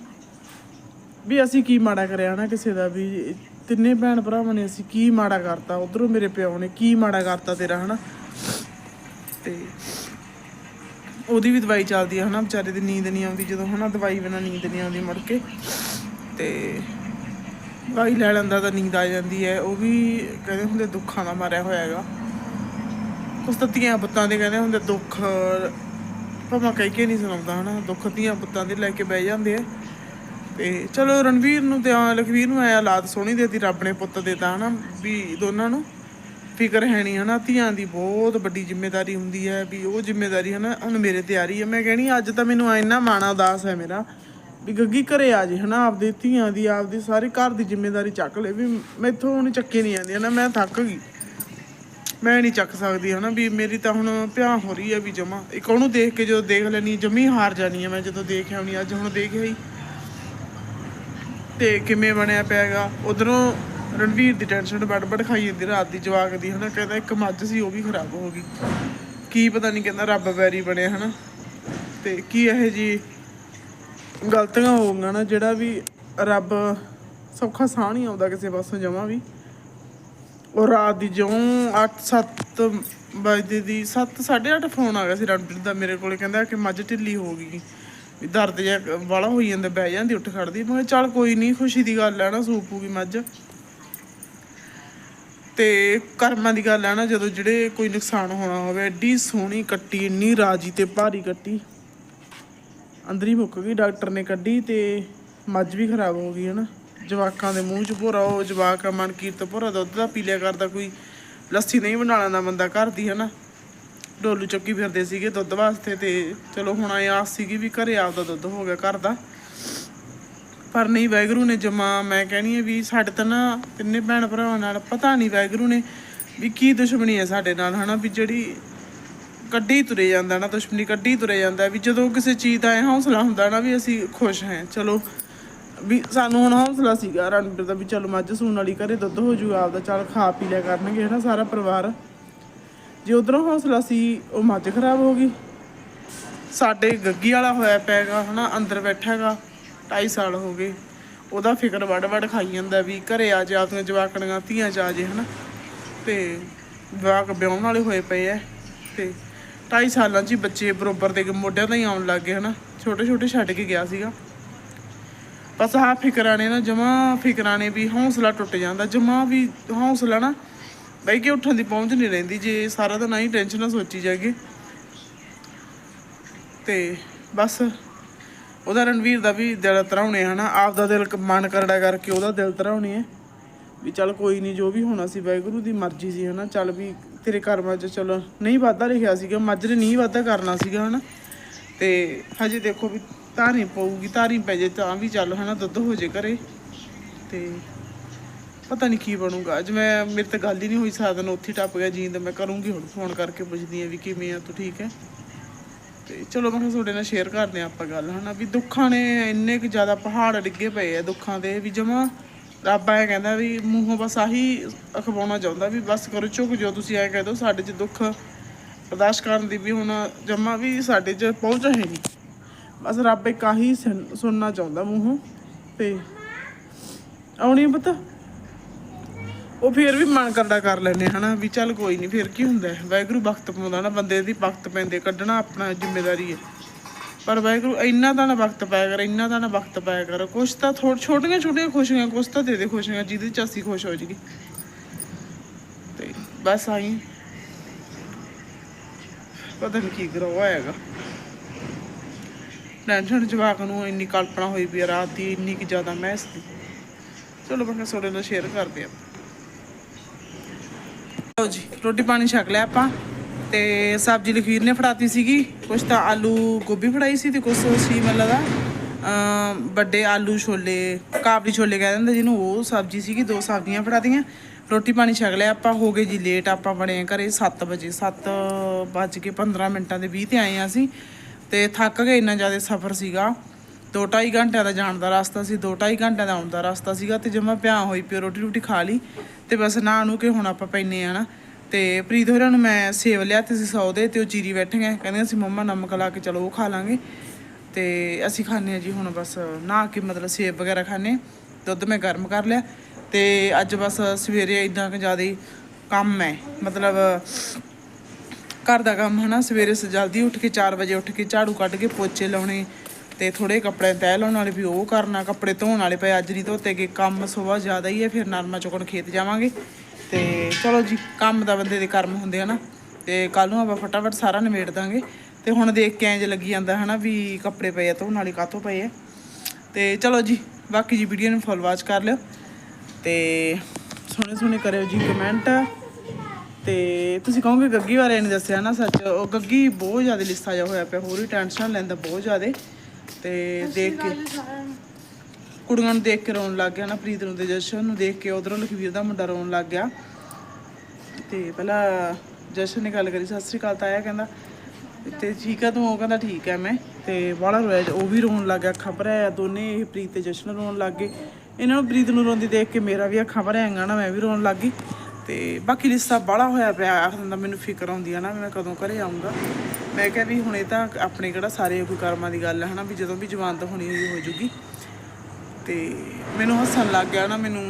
ਵੀ ਅਸੀਂ ਕੀ ਮਾੜਾ ਕਰਿਆ ਨਾ ਕਿਸੇ ਦਾ ਵੀ? ਤਿੰਨੇ ਭੈਣ ਭਰਾਵਾਂ ਨੇ ਅਸੀਂ ਕੀ ਮਾੜਾ ਕਰਤਾ? ਉਧਰੋਂ ਮੇਰੇ ਪਿਓ ਨੇ ਕੀ ਮਾੜਾ ਕਰਤਾ ਤੇਰਾ, ਹਨਾ? ਤੇ ਉਹਦੀ ਵੀ ਦਵਾਈ ਚੱਲਦੀ ਹੈ ਹਨਾ? ਵਿਚਾਰੇ ਦੀ ਨੀਂਦ ਨਹੀਂ ਆਉਂਦੀ ਜਦੋਂ, ਹਨਾ? ਦਵਾਈ ਬਿਨਾਂ ਨੀਂਦ ਨਹੀਂ ਆਉਂਦੀ ਮੁੜ ਕੇ। ਤੇ ਦਵਾਈ ਲੈ ਲੈਂਦਾ ਤਾਂ ਨੀਂਦ ਆ ਜਾਂਦੀ ਹੈ ਉਹ ਵੀ ਕਹਿੰਦੇ ਹੁੰਦੇ ਦੁੱਖਾਂ ਦਾ ਮਾਰਿਆ ਹੋਇਆ ਹੈਗਾ। ਕੁਛ ਤਾਂ ਧੀਆਂ ਪੁੱਤਾਂ ਦੇ ਕਹਿੰਦੇ ਹੁੰਦੇ ਦੁੱਖ ਭਾਵੇਂ ਕਹਿ ਕੇ ਨਹੀਂ ਸੁਣਾਉਂਦਾ, ਹਨਾ? ਦੁੱਖ ਧੀਆਂ ਪੁੱਤਾਂ ਦੇ ਲੈ ਕੇ ਬਹਿ ਜਾਂਦੇ ਆ। ਤੇ ਚਲੋ, ਰਣਵੀਰ ਨੂੰ ਤੇ ਲਖਵੀਰ ਨੂੰ ਆਇਆ ਲਾਤ ਸੋਹਣੀ ਦੇਤੀ, ਰੱਬ ਨੇ ਪੁੱਤ ਦੇਤਾ, ਹਨਾ? ਵੀ ਦੋਨਾਂ ਨੂੰ ਫਿਕਰ ਹੈ ਨਹੀਂ, ਹਨਾ? ਧੀਆਂ ਦੀ ਬਹੁਤ ਵੱਡੀ ਜ਼ਿੰਮੇਵਾਰੀ ਹੁੰਦੀ ਹੈ, ਵੀ ਉਹ ਜ਼ਿੰਮੇਵਾਰੀ ਹਨਾ? ਹੁਣ ਮੇਰੇ ਤੇ ਆ ਰਹੀ ਹੈ। ਮੈਂ ਕਹਿਣੀ ਅੱਜ ਤਾਂ ਮੈਨੂੰ ਇੰਨਾ ਮਾਣਾ, ਉਦਾਸ ਹੈ ਮੇਰਾ, ਵੀ ਗੱਗੀ ਘਰੇ ਆ ਜੇ, ਹਨਾ? ਆਪਦੇ ਧੀਆਂ ਦੀ, ਆਪਦੀ ਸਾਰੇ ਘਰ ਦੀ ਜ਼ਿੰਮੇਵਾਰੀ ਚੱਕ ਲੈ, ਵੀ ਮੈਥੋਂ ਹੁਣ ਚੱਕੇ ਨਹੀਂ ਜਾਂਦੀ, ਹਨਾ? ਮੈਂ ਥੱਕ ਗਈ। ਮੈਂ ਨਹੀਂ ਚੱਕ ਸਕਦੀ, ਹਨਾ, ਵੀ ਮੇਰੀ ਤਾਂ ਹੁਣ ਪਿਆ ਹੋ ਰਹੀ ਹੈ ਵੀ ਜਮਾ। ਇੱਕ ਉਹਨੂੰ ਦੇਖ ਕੇ ਜਦੋਂ ਦੇਖ ਲੈਣੀ, ਜਮੀ ਹਾਰ ਜਾਣੀ ਹੈ ਮੈਂ ਜਦੋਂ ਦੇਖਿਆ ਆਉਣੀ ਅੱਜ ਹੁਣ ਦੇਖ ਆਈ ਤੇ ਕਿਵੇਂ ਬਣਿਆ ਪਿਆਗਾ। ਉਧਰੋਂ ਰਣਵੀਰ ਦੀ ਟੈਨਸ਼ਨ ਬੜ ਬੜ ਖਾਈ ਜਾਂਦੀ ਰਾਤ ਦੀ ਜਵਾਕ ਦੀ, ਹਨਾ, ਕਹਿੰਦਾ ਇੱਕ ਮੱਝ ਸੀ, ਉਹ ਵੀ ਖਰਾਬ ਹੋ ਗਈ। ਕੀ ਪਤਾ ਨਹੀਂ ਕਹਿੰਦਾ ਰੱਬ ਵੈਰੀ ਬਣਿਆ ਹਨਾ। ਤੇ ਕੀ ਇਹ ਜੀ ਗਲਤੀਆਂ ਹੋ ਗਈਆਂ ਨਾ, ਜਿਹੜਾ ਵੀ ਰੱਬ ਸੌਖਾ ਸਾਹ ਨਹੀਂ ਆਉਂਦਾ ਕਿਸੇ ਪਾਸੋਂ ਜਮਾ ਵੀ। ਰਾਤ ਦੀ ਜਿਉਂ 8-7 ਵਜੇ ਦੀ 7 8:30 ਫੋਨ ਆ ਗਿਆ ਸੀ ਰਣਵੀਰ ਦਾ ਮੇਰੇ ਕੋਲੇ, ਕਹਿੰਦਾ ਕਿ ਮੱਝ ਢਿੱਲੀ ਹੋ ਗਈ। ਵੀ ਦਰਦ ਜਿਹਾ ਵਾਲਾ ਹੋਈ ਜਾਂਦਾ, ਬਹਿ ਜਾਂਦੀ, ਉੱਠ ਖੜਦੀ। ਮੈਂ ਕਿਹਾ, ਚੱਲ ਕੋਈ ਨਹੀਂ ਖੁਸ਼ੀ ਦੀ ਗੱਲ ਹੈ ਨਾ ਸੂਪੂਗੀ ਮੱਝ। ਤੇ ਕਰਮਾਂ ਦੀ ਗੱਲ ਹੈ ਨਾ, ਜਦੋਂ ਜਿਹੜੇ ਕੋਈ ਨੁਕਸਾਨ ਹੋਣਾ ਹੋਵੇ, ਐਡੀ ਸੋਹਣੀ ਕੱਟੀ, ਇੰਨੀ ਰਾਜੀ ਤੇ ਭਾਰੀ ਕੱਟੀ। ਅੰਦਰ ਹੀ ਮੁੱਕ ਗਈ, ਡਾਕਟਰ ਨੇ ਕੱਢੀ ਤੇ ਮੱਝ ਵੀ ਖਰਾਬ ਹੋ ਗਈ, ਹਨਾ। ਜਵਾਕਾਂ ਦੇ ਮੂੰਹ 'ਚ ਭੋਰਾ, ਉਹ ਜਵਾਕ ਮਨ ਭੋਰਾ ਦੁੱਧ ਦਾ ਪੀ ਲਿਆ ਕਰਦਾ, ਕੋਈ ਲੱਸੀ ਨਹੀਂ ਬਣਾ ਲੈਂਦਾ ਬੰਦਾ ਘਰ ਦੀ, ਹਨਾ? ਡੋਲੂ ਚੱਕੀ ਫਿਰਦੇ ਸੀਗੇ ਦੁੱਧ ਵਾਸਤੇ ਤੇ ਚਲੋ ਹੁਣ ਆਏ ਆਸ ਸੀਗੀ ਵੀ ਘਰੇ ਆਪਦਾ ਦੁੱਧ ਹੋ ਗਿਆ ਘਰ ਦਾ। ਪਰ ਨਹੀਂ ਵੈਗਰੂ ਨੇ ਜਮਾ, ਮੈਂ ਕਹਿਣੀ ਹੈ ਵੀ ਸਾਡੇ ਤਾਂ ਨਾ ਤਿੰਨੇ ਭੈਣ ਭਰਾਵਾਂ ਨਾਲ ਪਤਾ ਨਹੀਂ ਵੈਗਰੂ ਨੇ ਵੀ ਕੀ ਦੁਸ਼ਮਣੀ ਹੈ ਸਾਡੇ ਨਾਲ, ਹਨਾ? ਵੀ ਜਿਹੜੀ ਕੱਢੀ ਤੁਰੇ ਜਾਂਦਾ ਨਾ, ਦੁਸ਼ਮਣੀ ਕੱਢੀ ਤੁਰੇ ਜਾਂਦਾ, ਵੀ ਜਦੋਂ ਕਿਸੇ ਚੀਜ਼ ਦਾ ਇਹ ਹੌਸਲਾ ਹੁੰਦਾ ਨਾ ਵੀ ਅਸੀਂ ਖੁਸ਼ ਹਾਂ, ਚਲੋ ਵੀ ਸਾਨੂੰ ਹੁਣ ਹੌਸਲਾ ਸੀਗਾ ਰਣਬੀਰ ਦਾ ਵੀ ਚਲੋ ਮੱਝ ਸੂਣ ਵਾਲੀ ਘਰੇ ਦੁੱਧ ਹੋ ਜੂਗਾ ਆਪਦਾ ਚੱਲ ਖਾ ਪੀ ਲਿਆ ਕਰਨਗੇ, ਹਨਾ ਸਾਰਾ ਪਰਿਵਾਰ। ਜੇ ਉਧਰੋਂ ਹੌਸਲਾ ਸੀ, ਉਹ ਮੱਝ ਖਰਾਬ ਹੋ ਗਈ। ਸਾਡੇ ਗੱਗੀ ਵਾਲਾ ਹੋਇਆ ਪੈਗਾ ਹਨਾ ਅੰਦਰ ਬੈਠਾਗਾ 2.5 ਸਾਲ ਹੋ ਗਏ। ਉਹਦਾ ਫਿਕਰ ਵੜ ਵੜ ਖਾਈ ਜਾਂਦਾ ਵੀ ਘਰੇ ਆ ਜਾ ਆਪਣੀਆਂ ਜਵਾਕਣੀਆਂ ਧੀਆਂ ਚ ਆ ਜੇ, ਹਨਾ। ਤੇ ਜਵਾਕ ਵਿਆਹਣ ਵਾਲੇ ਹੋਏ ਪਏ ਐ, ਤੇ 2.5 ਸਾਲਾਂ 'ਚ ਹੀ ਬੱਚੇ ਬਰੋਬਰ ਦੇ ਮੋਢਿਆਂ ਤੋਂ ਹੀ ਆਉਣ ਲੱਗ ਗਏ, ਹਨਾ। ਛੋਟੇ ਛੋਟੇ ਛੱਡ ਕੇ ਗਿਆ ਸੀਗਾ। ਬਸ ਆਹ ਫਿਕਰਾਂ ਨੇ ਨਾ, ਜਮਾ ਫਿਕਰਾਂ ਨੇ ਵੀ ਹੌਸਲਾ ਟੁੱਟ ਜਾਂਦਾ, ਜਮਾ ਵੀ ਹੌਸਲਾ ਨਾ ਬਈ ਕਿ ਉੱਠਣ ਦੀ ਪਹੁੰਚ ਨਹੀਂ ਰਹਿੰਦੀ, ਜੇ ਸਾਰਾ ਦਿਨ ਆਹੀ ਟੈਨਸ਼ਨ ਸੋਚੀ ਜਾਗੇ। ਤੇ ਬਸ ਉਹਦਾ ਰਣਵੀਰ ਦਾ ਵੀ ਦਿਲ ਤਰਾਉਣੇ ਹਨਾ ਆਪ ਦਾ ਦਿਲ ਮਨ ਕਰੜਾ ਕਰਕੇ ਉਹਦਾ ਦਿਲ ਤਰਾਉਣੇ ਹੈ ਵੀ ਚੱਲ ਕੋਈ ਨਹੀਂ, ਜੋ ਵੀ ਹੋਣਾ ਸੀ ਵਾਹਿਗੁਰੂ ਦੀ ਮਰਜ਼ੀ ਸੀ ਹਨਾ, ਚੱਲ ਵੀ ਤੇਰੇ ਕਰਮਾਂ 'ਚ ਚਲੋ, ਨਹੀਂ ਵਾਧਾ ਲਿਖਿਆ ਸੀਗਾ, ਮੱਝ ਨੇ ਨਹੀਂ ਵਾਧਾ ਕਰਨਾ ਸੀਗਾ ਹਨਾ। ਤੇ ਹਜੇ ਦੇਖੋ ਵੀ ਧਾਰੀ ਪਊਗੀ, ਧਾਰੀ ਪੈ ਜੇ ਤਾਂ ਵੀ ਚੱਲ ਹਨਾ, ਦੁੱਧ ਹੋ ਜੇ ਘਰੇ। ਤੇ ਪਤਾ ਨਹੀਂ ਕੀ ਬਣੂਗਾ। ਅੱਜ ਮੈਂ, ਮੇਰੇ ਤਾਂ ਗੱਲ ਹੀ ਨਹੀਂ ਹੋਈ ਸਾਧਨ ਉੱਥੇ ਟੱਪ ਗਿਆ ਜੀਂਦ ਮੈਂ ਕਰੂੰਗੀ ਹੁਣ ਫੋਨ ਕਰਕੇ ਪੁੱਛਦੀ ਆ ਵੀ ਕਿਵੇਂ ਆ, ਤੂੰ ਠੀਕ ਹੈ? ਤੇ ਚਲੋ ਮੈਂ ਕਿਹਾ ਤੁਹਾਡੇ ਨਾਲ ਸ਼ੇਅਰ ਕਰਦੇ ਆ ਆਪਾਂ ਗੱਲ, ਹਨਾ। ਵੀ ਦੁੱਖਾਂ ਨੇ ਇੰਨੇ ਕੁ ਜ਼ਿਆਦਾ ਪਹਾੜ ਡਿੱਗੇ ਪਏ ਆ ਦੁੱਖਾਂ ਦੇ, ਵੀ ਜਮਾ ਰੱਬ ਐ ਕਹਿੰਦਾ ਵੀ ਮੂੰਹੋਂ ਬਸ ਆਹੀ ਅਖਵਾਉਣਾ ਚਾਹੁੰਦਾ ਵੀ ਬਸ ਕਰੋ ਝੁਕ ਜਾਓ, ਤੁਸੀਂ ਐ ਕਹਿ ਦੋ ਸਾਡੇ 'ਚ ਦੁੱਖ ਬਰਦਾਸ਼ਤ ਕਰਨ ਦੀ ਵੀ ਹੁਣ ਜਮਾ ਵੀ ਸਾਡੇ 'ਚ ਪਹੁੰਚ ਹੈ ਨਹੀਂ ਬਸ ਰੱਬ ਇੱਕ ਆਹੀ ਸੁਣਨਾ ਚਾਹੁੰਦਾ ਮੂੰਹੋਂ ਤੇ ਆਉਣੀ ਪਤਾ। ਉਹ ਫੇਰ ਵੀ ਮਨ ਕਰਦਾ ਕਰ ਲੈਨੇ ਹਨਾ, ਵੀ ਚੱਲ ਕੋਈ ਨਹੀਂ ਫੇਰ ਕੀ ਹੁੰਦਾ ਹੈ। ਵਾਹਿਗੁਰੂ ਵਕਤ ਪਾਉਂਦਾ ਨਾ ਬੰਦੇ ਦੀ, ਵਕਤ ਪੈਂਦੇ, ਕੱਢਣਾ ਆਪਣਾ ਜ਼ਿੰਮੇਵਾਰੀ ਹੈ। ਪਰ ਵਾਹਿਗੁਰੂ, ਇੰਨਾ ਤਾਂ ਨਾ ਵਕਤ ਪਾਇਆ ਕਰ, ਇੰਨਾ ਤਾਂ ਨਾ ਵਕਤ ਪਾਇਆ ਕਰ। ਕੁਛ ਤਾਂ ਥੋੜ ਛੋਟੀਆਂ ਛੋਟੀਆਂ ਖੁਸ਼ੀਆਂ, ਕੁਛ ਤਾਂ ਦੇ ਦੇ ਖੁਸ਼ੀਆਂ, ਜਿਹਦੇ ਚ ਅਸੀਂ ਖੁਸ਼ ਹੋ ਜਾਈਏ। ਤੇ ਬਸ ਆਈ। ਪਤਾ ਨਹੀਂ ਕੀ ਕਰਵਾ ਹੈਗਾ। ਟੈਨਸ਼ਨ ਜਵਾਕ ਨੂੰ ਇੰਨੀ ਕਲਪਨਾ ਹੋਈ ਵੀ ਰਾਤ ਦੀ, ਇੰਨੀ ਕਿ ਜ਼ਿਆਦਾ ਮਹਿਸ ਦੀ। ਚਲੋ ਮੈਂ ਕਿਹਾ ਤੁਹਾਡੇ ਨਾਲ ਸ਼ੇਅਰ ਕਰਦੇ ਆ। ਲਓ ਜੀ, ਰੋਟੀ ਪਾਣੀ ਛਕ ਲਿਆ ਆਪਾਂ ਤੇ ਸਬਜ਼ੀ ਲਖੀਰ ਨੇ ਫੜਾਤੀ ਸੀਗੀ। ਕੁਛ ਤਾਂ ਆਲੂ ਗੋਭੀ ਫੜਾਈ ਸੀ ਤੇ ਕੁਛ ਸੀ ਮਤਲਬ ਦਾ ਅਮ, ਵੱਡੇ ਆਲੂ ਛੋਲੇ, ਕਾਬਲੀ ਛੋਲੇ ਕਹਿ ਦਿੰਦੇ ਜਿਹਨੂੰ, ਉਹ ਸਬਜ਼ੀ ਸੀਗੀ, ਦੋ ਸਬਜ਼ੀਆਂ ਫੜਾਤੀਆਂ। ਰੋਟੀ ਪਾਣੀ ਛਕ ਲਿਆ ਆਪਾਂ, ਹੋ ਗਏ ਜੀ ਲੇਟ ਆਪਾਂ ਬਣੇ ਆ ਘਰੇ 7 ਵਜੇ 7 ਵੱਜ ਕੇ 15 ਮਿੰਟਾਂ ਦੇ 20 ਤੇ ਆਏ ਆ ਅਸੀਂ। ਤੇ ਥੱਕ ਗਏ ਇੰਨਾ ਜ਼ਿਆਦਾ ਸਫ਼ਰ ਸੀਗਾ। ਦੋ ਢਾਈ ਘੰਟਿਆਂ ਦਾ ਜਾਣ ਦਾ ਰਸਤਾ ਸੀ, ਦੋ ਢਾਈ ਘੰਟਿਆਂ ਦਾ ਆਉਣ ਦਾ ਰਸਤਾ ਸੀਗਾ ਤੇ ਜਮਾ ਭਿਆ ਹੋਈ ਪਿਓ ਰੋਟੀ ਰੋਟੀ ਖਾ ਲਈ ਤੇ ਬਸ ਨਾ ਨੂੰ ਕਿ ਹੁਣ ਆਪਾਂ ਪੈਨੇ ਆ ਨਾ। ਤੇ ਪ੍ਰੀਤ ਹੋਰਾਂ ਨੂੰ ਮੈਂ ਸੇਵ ਲਿਆ ਤੇ ਅਸੀਂ ਸੌ ਦੇ ਤੇ ਉਹ ਚੀਰੀ ਬੈਠੇ ਗਏ, ਕਹਿੰਦੇ ਅਸੀਂ ਮੰਮਾ ਨਮਕ ਲਾ ਕੇ ਚਲੋ ਉਹ ਖਾ ਲਾਂਗੇ। ਤੇ ਅਸੀਂ ਖਾਣੇ ਆ ਜੀ ਹੁਣ ਬਸ ਨਾ ਕੇ ਮਤਲਬ ਸੇਵ ਵਗੈਰਾ ਖਾਣੇ ਦੁੱਧ ਮੈਂ ਗਰਮ ਕਰ ਲਿਆ ਤੇ ਅੱਜ ਬਸ ਸਵੇਰੇ ਇਦਾਂ ਕਿ ਜ਼ਿਆਦਾ ਕੰਮ ਹੈ, ਮਤਲਬ ਘਰ ਦਾ ਕੰਮ ਹਨਾ, ਸਵੇਰੇ ਸ, ਜਲਦੀ ਉੱਠ ਕੇ 4 ਵਜੇ ਉੱਠ ਕੇ ਝਾੜੂ ਕੱਢ ਕੇ ਪੋਚੇ ਲਾਉਣੇ ਤੇ ਥੋੜੇ ਕੱਪੜੇ ਤੈਅ ਲਾਉਣ ਵਾਲੇ ਵੀ ਉਹ ਕਰਨਾ, ਕੱਪੜੇ ਧੋਣ ਵਾਲੇ ਪਏ, ਅੱਜ ਨਹੀਂ ਧੋਤੇ ਗਏ, ਕੰਮ ਸੁਬਾਹ ਜ਼ਿਆਦਾ ਹੀ ਹੈ, ਫਿਰ ਨਰਮਾ ਚੁਕਣ ਖੇਤ ਜਾਵਾਂਗੇ। ਤੇ ਚਲੋ ਜੀ, ਕੰਮ ਦਾ ਬੰਦੇ ਦੇ ਕਰਮ ਹੁੰਦੇ ਆ ਨਾ ਤੇ ਕੱਲ ਨੂੰ ਆਪਾਂ ਫਟਾਫਟ ਸਾਰਾ ਨਿਬੇੜ ਦਾਂਗੇ। ਤੇ ਹੁਣ ਦੇਖ ਕੇ ਇੰਜ ਲੱਗੀ ਜਾਂਦਾ ਹਨਾ ਵੀ ਕੱਪੜੇ ਪਏ ਆ, ਧੋਣ ਵਾਲੇ ਕਾਹਤੋਂ ਪਏ ਆ। ਤੇ ਚਲੋ ਜੀ, ਬਾਕੀ ਜੀ ਵੀਡੀਓ ਨੂੰ ਫੁੱਲ ਵਾਚ ਕਰ ਲਿਓ। ਤੇ ਸੋਹਣੇ ਸੋਹਣੇ ਕਰਿਓ ਜੀ ਕਮੈਂਟ ਤੇ ਤੁਸੀਂ ਕਹੋਗੇ ਗੱਗੀ ਬਾਰੇ ਨਹੀਂ ਦੱਸਿਆ ਨਾ ਸੱਚ, ਉਹ ਗੱਗੀ ਬਹੁਤ ਜ਼ਿਆਦਾ ਲਿੱਸਾ ਜਿਹਾ ਹੋਇਆ ਪਿਆ, ਹੋਰ ਹੀ ਟੈਨਸ਼ਨ ਲੈਂਦਾ ਬਹੁਤ ਜ਼ਿਆਦਾ। ਤੇ ਦੇਖ ਕੇ ਕੁੜੀਆਂ ਨੂੰ ਦੇਖ ਕੇ ਰੋਣ ਲੱਗ ਗਿਆ ਨਾ, ਪ੍ਰੀਤ ਨੂੰ ਤੇ ਜਸ਼ਨ ਨੂੰ ਦੇਖ ਕੇ, ਉਧਰੋਂ ਲਖਵੀਰ ਦਾ ਮੁੰਡਾ ਰੋਣ ਲੱਗ ਗਿਆ। ਤੇ ਪਹਿਲਾਂ ਜਸ਼ਨ ਨੇ ਗੱਲ ਕਰੀ, ਸਤਿ ਸ੍ਰੀ ਅਕਾਲ ਤਾਇਆ, ਕਹਿੰਦਾ। ਤੇ ਠੀਕ ਆ ਤੂੰ? ਉਹ ਕਹਿੰਦਾ, ਠੀਕ ਆ ਮੈਂ। ਤੇ ਬਾਹਲਾ ਰੋਇਆ ਉਹ ਵੀ ਰੋਣ ਲੱਗ ਗਿਆ ਖਬਰ ਹੈ ਦੋਨੇ ਇਹ ਪ੍ਰੀਤ ਤੇ ਜਸ਼ਨ ਰੋਣ ਲੱਗ ਗਏ। ਇਹਨਾਂ ਨੂੰ ਪ੍ਰੀਤ ਨੂੰ ਰੋਂਦੀ ਦੇਖ ਕੇ ਮੇਰਾ ਵੀ ਅੱਖਾਂ ਭਰਿਆਂਗਾ ਨਾ, ਮੈਂ ਵੀ ਰੋਣ ਲੱਗ ਗਈ। ਤੇ ਬਾਕੀ ਲਿਸਾ ਬਾਹਲਾ ਹੋਇਆ ਪਿਆ ਆਖ ਦਿੰਦਾ ਮੈਨੂੰ ਫਿਕਰ ਆਉਂਦੀ ਆ ਨਾ ਵੀ ਮੈਂ ਕਦੋਂ ਘਰੇ ਆਉਂਗਾ ਮੈਂ ਕਿਹਾ ਵੀ ਹੁਣ ਇਹ ਤਾਂ ਆਪਣੇ ਕਿਹੜਾ ਸਾਰੇ ਕੋਈ ਕਰਮਾਂ ਦੀ ਗੱਲ ਹੈ ਹਨਾ, ਵੀ ਜਦੋਂ ਵੀ ਜਵਾਨ ਤਾਂ ਹੋਣੀ ਹੋਈ, ਹੋ ਜੂਗੀ। ਤੇ ਮੈਨੂੰ ਹੱਸਣ ਲੱਗ ਗਿਆ ਨਾ, ਮੈਨੂੰ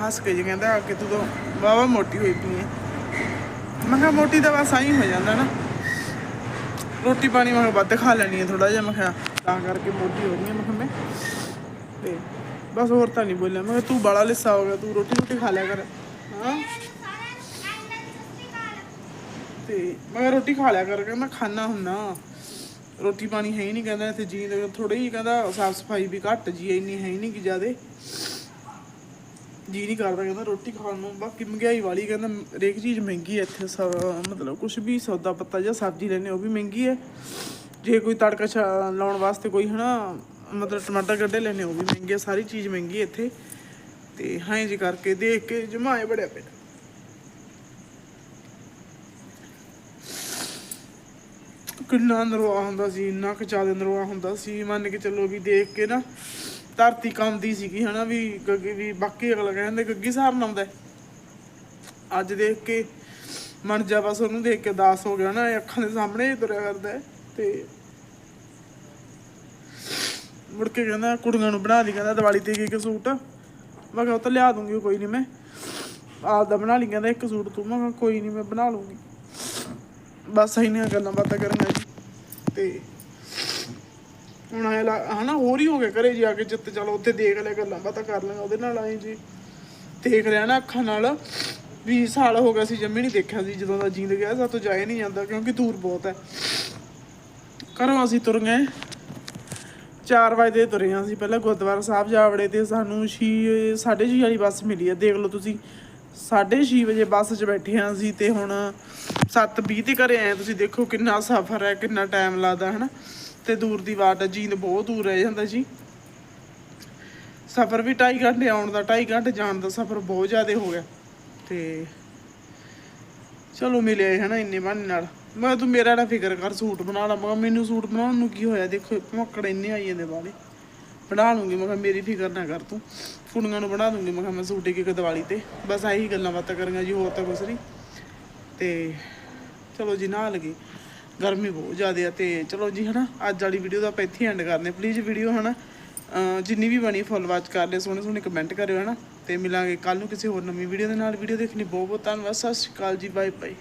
ਹੱਸ ਕੇ ਜੀ ਕਹਿੰਦਾ ਕਿ ਤੂੰ ਤਾਂ ਵਾਵਾ ਮੋਟੀ ਹੋਈ ਪਈ ਹੈ ਮੈਂ ਕਿਹਾ ਮੋਟੀ ਤਾਂ ਬਸ ਆਈ ਹੋ ਜਾਂਦਾ ਨਾ। ਰੋਟੀ ਪਾਣੀ ਮੈਂ ਕਿਹਾ ਵੱਧ ਖਾ ਲੈਣੀ ਹੈ ਥੋੜਾ ਜਿਹਾ, ਮੈਂ ਕਿਹਾ ਤਾਂ ਕਰਕੇ ਮੋਟੀ ਹੋ ਗਈ ਹੈ ਮੈਂ ਕਿਹਾ ਮੈਂ। ਤੇ ਬਸ ਹੋਰ ਤਾਂ ਨਹੀਂ ਬੋਲਿਆ, ਮੈਂ ਕਿਹਾ ਤੂੰ ਬੜਾ ਲਿੱਸਾ ਹੋ ਗਿਆ, ਤੂੰ ਰੋਟੀ ਰੋਟੀ ਖਾ ਲਿਆ ਕਰ। ਹਾਂ ਤੇ ਮੈਂ ਰੋਟੀ ਖਾ ਲਿਆ ਕਰ ਕਹਿੰਦਾ ਖਾਣਾ ਹੁੰਨਾ। ਰੋਟੀ ਪਾਣੀ ਹੈ ਹੀ ਨਹੀਂ, ਕਹਿੰਦਾ ਇੱਥੇ ਜੀ ਥੋੜੀ ਹੀ ਕਹਿੰਦਾ ਸਾਫ਼ ਸਫ਼ਾਈ ਵੀ ਘੱਟ ਜੀ, ਇੰਨੀ ਹੈ ਹੀ ਨਹੀਂ ਕਿ ਜ਼ਿਆਦੇ। ਜੀ ਨਹੀਂ ਕਰਦਾ, ਕਹਿੰਦਾ ਰੋਟੀ ਖਾਣ ਨੂੰ, ਬਾਕੀ ਮਹਿੰਗਾਈ ਵਾਲੀ, ਕਹਿੰਦਾ ਹਰੇਕ ਚੀਜ਼ ਮਹਿੰਗੀ ਹੈ, ਇੱਥੇ ਸ- ਮਤਲਬ ਕੁਝ ਵੀ ਸੌਦਾ ਪੱਤਾ ਜਾਂ ਸਬਜ਼ੀ ਲੈਣੇ ਉਹ ਵੀ ਮਹਿੰਗੀ ਹੈ। ਜੇ ਕੋਈ ਤੜਕਾ ਲਾਉਣ ਵਾਸਤੇ ਕੋਈ ਹਨਾ, ਮਤਲਬ ਟਮਾਟਰ ਗੱਡੇ ਲੈਣੇ ਉਹ ਵੀ ਮਹਿੰਗੇ ਸਾਰੀ ਚੀਜ਼ ਮਹਿੰਗੀ ਇੱਥੇ। ਤੇ ਹਾਂ ਜੀ ਕਰਕੇ ਦੇਖ ਕੇ ਜਮਾਏ ਬੜਿਆ ਪਿਆ। ਕਿੰਨਾ ਨਰਵਾ ਹੁੰਦਾ ਸੀ, ਇੰਨਾ ਕੁ ਜ਼ਿਆਦਾ ਨਰਵਾ ਹੁੰਦਾ ਸੀ। ਮੰਨ ਕੇ ਚੱਲੋ ਵੀ ਦੇਖ ਕੇ ਨਾ ਧਰਤੀ ਕੰਬਦੀ ਸੀਗੀ, ਹਨਾ ਵੀ ਗੱਗੀ ਵੀ ਬਾਕੀ ਅਗਲਾ ਕਹਿੰਦੇ ਗੱਗੀ ਸਾਰਨ ਆਉਂਦਾ ਅੱਜ ਦੇਖ ਕੇ ਮਨ ਜਾ ਬਸ ਉਹਨੂੰ ਦੇਖ ਕੇ ਉਦਾਸ ਹੋ ਗਿਆ ਨਾ ਅੱਖਾਂ ਦੇ ਸਾਹਮਣੇ ਤੁਰਿਆ ਕਰਦਾ ਤੇ ਮੁੜ ਕੇ ਕਹਿੰਦਾ ਕੁੜੀਆਂ ਨੂੰ ਬਣਾ ਦੀ ਕਹਿੰਦਾ ਦੀਵਾਲੀ ਤੇ ਕੀ ਇੱਕ ਸੂਟ ਮੈਂ ਕਿਹਾ ਉਹ ਤਾਂ ਲਿਆ ਦੂੰਗੀ, ਕੋਈ ਨਹੀਂ ਮੈਂ। ਆਪ ਦਾ ਬਣਾ ਲਈ, ਕਹਿੰਦਾ ਇੱਕ ਸੂਟ ਤੂੰ, ਮੈਂ ਕਿਹਾ ਕੋਈ ਨਹੀਂ ਮੈਂ ਬਣਾ ਲੂੰਗੀ। ਬਸ ਇੰਨੀਆਂ ਗੱਲਾਂ ਬਾਤਾਂ ਕਰਾਂਗਾ ਜੀ ਤੇ ਹੁਣ ਐ ਹਨਾ, ਹੋਰ ਹੀ ਹੋ ਗਿਆ ਘਰੇ ਜਾ ਕੇ ਜਿੱਤ, ਚਲੋ ਉੱਥੇ ਦੇਖ ਲੈ ਗੱਲਾਂ ਬਾਤਾਂ ਕਰ ਲਾਂਗਾ ਉਹਦੇ ਨਾਲ ਆਏ ਜੀ। ਦੇਖ ਰਿਹਾ ਨਾ ਅੱਖਾਂ ਨਾਲ, ਵੀ ਸਾਲ ਹੋ ਗਿਆ ਸੀ, ਜੰਮੀ ਨਹੀਂ ਦੇਖਿਆ ਸੀ, ਜਦੋਂ ਦਾ ਜੀਂਦ ਗਿਆ, ਸਾਤੋਂ ਜਾਏ ਨਹੀਂ ਜਾਂਦਾ, ਕਿਉਂਕਿ ਦੂਰ ਬਹੁਤ ਹੈ। ਘਰੋਂ ਅਸੀਂ ਤੁਰ ਗਏ। 4 ਵਜੇ ਦੇ ਤੁਰੇ ਹਾਂ ਅਸੀਂ, ਪਹਿਲਾਂ ਗੁਰਦੁਆਰਾ ਸਾਹਿਬ ਜਾ ਵੜੇ ਤੇ ਸਾਨੂੰ ਛੇ 6:30 ਵਾਲੀ ਬੱਸ ਮਿਲੀ ਹੈ ਦੇਖ ਲਓ ਤੁਸੀਂ। 6:30 ਵਜੇ ਬੱਸ 'ਚ ਬੈਠੇ ਹਾਂ ਅਸੀਂ ਤੇ ਹੁਣ 7:20 ਤੇ ਘਰੇ ਆਏ ਤੁਸੀਂ ਦੇਖੋ ਕਿੰਨਾ ਸਫ਼ਰ ਹੈ, ਕਿੰਨਾ ਟਾਈਮ ਲੱਗਦਾ, ਹਨਾ? ਤੇ ਦੂਰ ਦੀ ਵਾਟ ਹੈ ਜੀਂਦ ਬਹੁਤ ਦੂਰ ਰਹਿ ਜਾਂਦਾ ਜੀ। ਸਫ਼ਰ ਵੀ 2.5 ਘੰਟੇ ਆਉਣ ਦਾ 2.5 ਘੰਟੇ ਜਾਣ ਦਾ ਸਫ਼ਰ ਬਹੁਤ ਜ਼ਿਆਦਾ ਹੋ ਗਿਆ। ਤੇ ਚਲੋ ਮਿਲੇ ਹਨਾ, ਇੰਨੇ ਬਹਾਨੇ ਨਾਲ। ਮੈਂ ਕਿਹਾ ਤੂੰ ਮੇਰਾ ਨਾ ਫਿਕਰ ਕਰ, ਸੂਟ ਬਣਾ ਲਾ। ਮੈਂ ਕਿਹਾ ਮੈਨੂੰ ਸੂਟ ਬਣਾਉਣ ਨੂੰ ਕੀ ਹੋਇਆ? ਦੇਖੋ ਮੱਕੜ ਇੰਨੇ ਆਈ ਜਾਂਦੇ ਵਾਲੇ ਬਣਾ ਲੂੰਗੀ, ਮੈਂ ਕਿਹਾ ਮੇਰੀ ਫਿਕਰ ਨਾ ਕਰ ਤੂੰ। ਕੁੜੀਆਂ ਨੂੰ ਬਣਾ ਦੂੰਗੀ, ਮੈਂ ਕਿਹਾ ਮੈਂ ਸੂਟ ਇੱਕ ਦਿਵਾਲੀ ਤੇ। ਬਸ ਆਹੀ ਗੱਲਾਂ ਬਾਤਾਂ ਕਰਾਂਗਾ ਜੀ, ਹੋਰ ਤਾਂ ਕੁਛ ਨਹੀਂ। ਤੇ ਚਲੋ ਜੀ ਨਾ ਲਗੀ। ਗਰਮੀ ਬਹੁਤ ਜ਼ਿਆਦਾ ਆ ਤੇ ਚਲੋ ਜੀ, ਹਨਾ, ਅੱਜ ਵਾਲੀ ਵੀਡੀਓ ਦਾ ਆਪਾਂ ਇੱਥੇ ਐਂਡ ਕਰਨੇ। ਪਲੀਜ਼ ਵੀਡੀਓ ਹਨਾ, ਅਹ ਜਿੰਨੀ ਵੀ ਬਣੀ ਫੁੱਲ ਵਾਚ ਕਰ ਲਿਓ ਸੋਹਣੇ ਸੋਹਣੇ ਕਮੈਂਟ ਕਰਿਓ, ਹਨਾ। ਤੇ ਮਿਲਾਂਗੇ ਕੱਲ ਨੂੰ ਕਿਸੇ ਹੋਰ ਨਵੀਂ ਵੀਡੀਓ ਦੇ ਨਾਲ। ਵੀਡੀਓ ਦੇਖਣੀ ਬਹੁਤ ਬਹੁਤ ਧੰਨਵਾਦ। ਸਤਿ ਸ਼੍ਰੀ ਅਕਾਲ ਜੀ ਬਾਏ ਬਾਏ